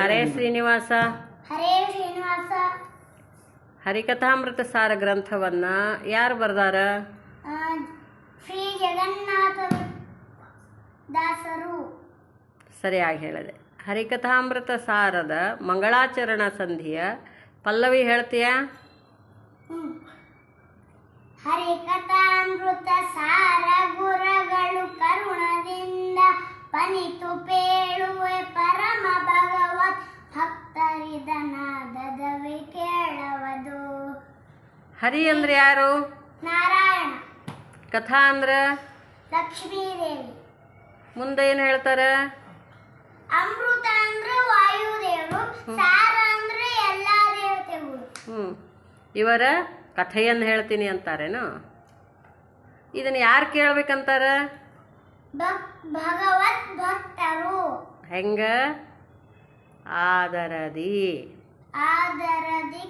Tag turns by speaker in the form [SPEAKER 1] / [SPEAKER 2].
[SPEAKER 1] ಹರೇ ಶ್ರೀನಿವಾಸ.
[SPEAKER 2] ಹರೇ ಶ್ರೀನಿವಾಸ.
[SPEAKER 1] ಹರಿಕಥಾಮೃತ ಸಾರ ಗ್ರಂಥವನ್ನ ಯಾರು ಬರ್ದಾರ?
[SPEAKER 2] ಶ್ರೀ ಜಗನ್ನಾಥ ದಾಸರು.
[SPEAKER 1] ಸರಿಯಾಗಿ ಹೇಳಿದೆ. ಹರಿಕಥಾಮೃತ ಸಾರದ ಮಂಗಳಾಚರಣ ಸಂಧಿಯ ಪಲ್ಲವಿ ಹೇಳ್ತೀಯ.
[SPEAKER 2] ಹರಿಕಥಾಮೃತ ಸಾರ ಗುರಗಳು ಕರುಣದಿಂದ ಪನಿತು ಪೇಳುವೆ
[SPEAKER 1] ಹರಿ ಅಂದ್ರೆ ಯಾರು?
[SPEAKER 2] ನಾರಾಯಣ.
[SPEAKER 1] ಕಥಾ ಅಂದ್ರ?
[SPEAKER 2] ಲಕ್ಷ್ಮೀದೇವಿ.
[SPEAKER 1] ಮುಂದೆ ಏನು ಹೇಳ್ತಾರೆ?
[SPEAKER 2] ಅಮೃತ ಅಂದ್ರೆ ವಾಯುದೇವರು ಸಾರ ಅಂದ್ರೆ ಎಲ್ಲಾ ದೇವತೆಗಳು.
[SPEAKER 1] ಹ್ಞೂ ಇವರ ಕಥೆಯನ್ನು ಹೇಳ್ತೀನಿ ಅಂತಾರೇನು? ಇದನ್ನ ಯಾರು ಕೇಳ್ಬೇಕಂತಾರ?
[SPEAKER 2] ಭಗವತ್ ಭಕ್ತರು.
[SPEAKER 1] ಹೆಂಗ? ಆದರದಿ.
[SPEAKER 2] ಆದರದಿ